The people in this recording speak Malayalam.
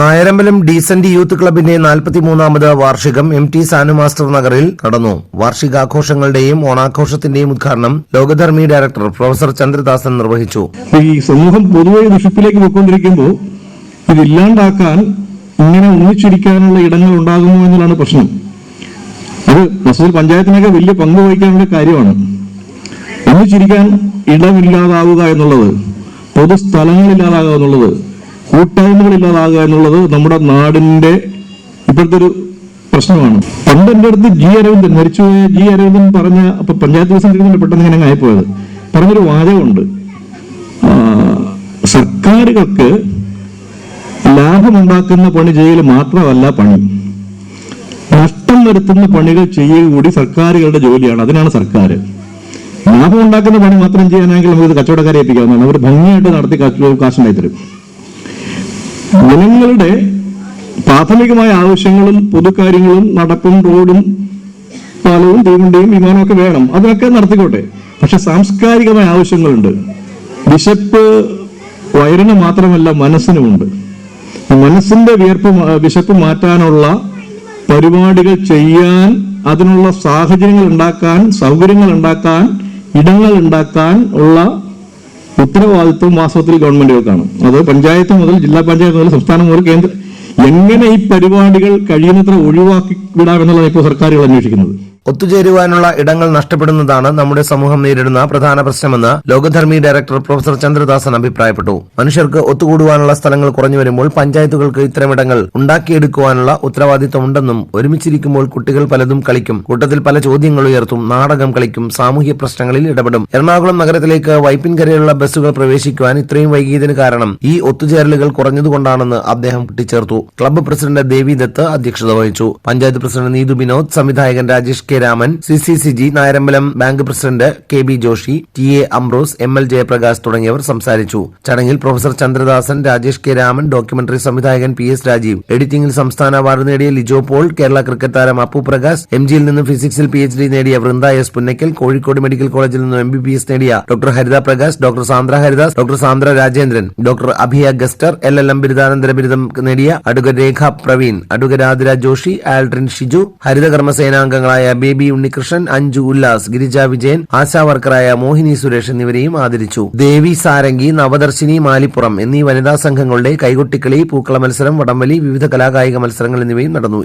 നായരമ്പലം ഡീസന്റ് യൂത്ത് ക്ലബിന്റെ നാൽപ്പത്തിമൂന്നാമത് വാർഷികം എം ടി സാനു മാസ്റ്റർ നഗറിൽ നടന്നു. വാർഷികാഘോഷങ്ങളുടെയും ഓണാഘോഷത്തിന്റെയും ഉദ്ഘാടനം ലോകധർമ്മി ഡയറക്ടർ പ്രൊഫസർ ചന്ദ്രദാസൻ നിർവഹിച്ചു. ഈ സമൂഹം പൊതുവെ വിഷപ്പിലേക്ക് പോയിക്കൊണ്ടിരിക്കുമ്പോൾ ഇതില്ലാണ്ടാക്കാൻ ഇങ്ങനെ ഒന്നിച്ചിരിക്കാനുള്ള ഇടങ്ങൾ ഉണ്ടാകുമോ എന്നുള്ളതാണ് പ്രശ്നം. അത് വസ്തുവിൽ പഞ്ചായത്തിനൊക്കെ വലിയ പങ്ക് വഹിക്കാനുള്ള കാര്യമാണ്. ഒന്നിച്ചിരിക്കാൻ ഇടമില്ലാതാവുക എന്നുള്ളത് പൊതുസ്ഥലങ്ങളില്ലാതാകുക എന്നുള്ളത് കൂട്ടായ്മകൾ ഇല്ലാതാകുക എന്നുള്ളത് നമ്മുടെ നാടിന്റെ ഇപ്പോഴത്തെ ഒരു പ്രശ്നമാണ്. പണ്ട് എന്റെ അടുത്ത് ജി അരവിന്ദൻ മരിച്ചുപോയ ജി അരവിന്ദൻ പറഞ്ഞ അപ്പൊ പഞ്ചായത്ത് പ്രസിഡന്റ് പെട്ടെന്ന് ഇങ്ങനെ ആയിപ്പോയത്. പറഞ്ഞൊരു വാചകമുണ്ട്. സർക്കാരുകൾക്ക് ലാഭമുണ്ടാക്കുന്ന പണി ചെയ്യൽ മാത്രമല്ല പണി. നഷ്ടം വരുത്തുന്ന പണികൾ ചെയ്യുക കൂടി സർക്കാരുകളുടെ ജോലിയാണ്. അതിനാണ് സർക്കാർ. ലാഭം ഉണ്ടാക്കുന്ന പണി മാത്രം ചെയ്യാനാണെങ്കിൽ നമുക്ക് കച്ചവടക്കാരെ ഏൽപ്പിക്കാവുന്നതാണ്. അവർ ഭംഗിയായിട്ട് നടത്തി കാശ് കാശുണ്ടായി തരും. ജനങ്ങളുടെ പ്രാഥമികമായ ആവശ്യങ്ങളും പൊതുകാര്യങ്ങളും നടപ്പും റോഡും പാലവും തീവണ്ടിയും വിമാനമൊക്കെ വേണം. അതിനൊക്കെ നടത്തിക്കോട്ടെ. പക്ഷെ സാംസ്കാരികമായ ആവശ്യങ്ങളുണ്ട്. വിശപ്പ് വയറിന് മാത്രമല്ല മനസ്സിനുമുണ്ട്. മനസ്സിന്റെ വിയർപ്പ് വിശപ്പ് മാറ്റാനുള്ള പരിപാടികൾ ചെയ്യാൻ അതിനുള്ള സാഹചര്യങ്ങൾ ഉണ്ടാക്കാൻ സൗകര്യങ്ങൾ ഉണ്ടാക്കാൻ ഇടങ്ങൾ ഉണ്ടാക്കാൻ ഉള്ള ഉത്തരവാദിത്വം വാസ്തവത്തിൽ ഗവൺമെന്റുകൾക്കാണ് അത് പഞ്ചായത്ത് മുതൽ ജില്ലാ പഞ്ചായത്ത് മുതൽ സംസ്ഥാനം മുതൽ കേന്ദ്ര എങ്ങനെ ഈ പരിപാടികൾ കഴിയുന്നത്ര ഒഴിവാക്കി വിടാമെന്നുള്ളതാണ് ഇപ്പോൾ സർക്കാരുകൾ അന്വേഷിക്കുന്നത്. ഒത്തുചേരുവാനുള്ള ഇടങ്ങൾ നഷ്ടപ്പെടുന്നതാണ് നമ്മുടെ സമൂഹം നേരിടുന്ന പ്രധാന പ്രശ്നമെന്ന് ലോകധർമ്മി ഡയറക്ടർ പ്രൊഫസർ ചന്ദ്രദാസൻ അഭിപ്രായപ്പെട്ടു. മനുഷ്യർക്ക് ഒത്തുകൂടുവാനുള്ള സ്ഥലങ്ങൾ കുറഞ്ഞു വരുമ്പോൾ പഞ്ചായത്തുകൾക്ക് ഇത്തരമിടങ്ങൾ ഉണ്ടാക്കിയെടുക്കുവാനുള്ള ഉത്തരവാദിത്തമുണ്ടെന്നും ഒരുമിച്ചിരിക്കുമ്പോൾ കുട്ടികൾ പലതും കളിക്കും. കൂട്ടത്തിൽ പല ചോദ്യങ്ങൾ ഉയർത്തും നാടകം കളിക്കും സാമൂഹ്യ പ്രശ്നങ്ങളിൽ ഇടപെടും. എറണാകുളം നഗരത്തിലേക്ക് വൈപ്പിൻകരയുള്ള ബസ്സുകൾ പ്രവേശിക്കുവാൻ ഇത്രയും വൈകിയതിന് കാരണം ഈ ഒത്തുചേരലുകൾ കുറഞ്ഞതുകൊണ്ടാണെന്ന് അദ്ദേഹം കൂട്ടിച്ചേർത്തു. ക്ലബ്ബ് പ്രസിഡന്റ് ദേവി ദത്ത് അധ്യക്ഷത വഹിച്ചു. പഞ്ചായത്ത് പ്രസിഡന്റ് നീതു വിനോദ് സംവിധായകൻ Rajesh K. Raman C C C G Nayarambalam bank president K B Joshy T A Ambrose M L Jayaprakash തുടങ്ങിയവർ സംസാരിച്ചു. ചടങ്ങിൽ professor Chandradasan Rajesh K Raman documentary സംവിധായകൻ പി എസ് രാജീവ് എഡിറ്റിംഗിൽ സംസ്ഥാന അവാർഡ് നേടിയ ലിജോ പോൾ കേരള ക്രിക്കറ്റ് താരം അപ്പു പ്രകാശ് എം ജിയിൽ നിന്ന് ഫിസിക്സിൽ പി എച്ച് ഡി നേടിയ വൃന്ദ എസ് പുന്നയ്ക്കൽ കോഴിക്കോട് മെഡിക്കൽ കോളേജിൽ നിന്നും എം ബി ബി എസ് നേടിയ doctor Haritha Prakash doctor Sandra Haridas doctor Sandra Rajendran doctor Abhiya ഗസ്റ്റർ L L M ബിരുദാനന്തര ബിരുദം നേടിയ അഡ്വക്കേറ്റ് രേഖ പ്രവീൺ അഡ്വക്കേറ്റ് ആതിര ജോഷി ആൽട്രിൻ ഷിജു ഹരിതകർമ്മ സേനാംഗങ്ങളായ ബേബി ഉണ്ണികൃഷ്ണൻ അഞ്ജു ഉല്ലാസ് ഗിരിജ വിജയൻ ആശാവർക്കറായ മോഹിനി സുരേഷ് എന്നിവരെയും ആദരിച്ചു. ദേവി സാരംഗി നവദർശിനി മാലിപ്പുറം എന്നീ വനിതാ സംഘങ്ങളുടെ കൈകൊട്ടിക്കളി പൂക്കള മത്സരം വടംവലി വിവിധ കലാകായിക മത്സരങ്ങൾ എന്നിവയും നടന്നു.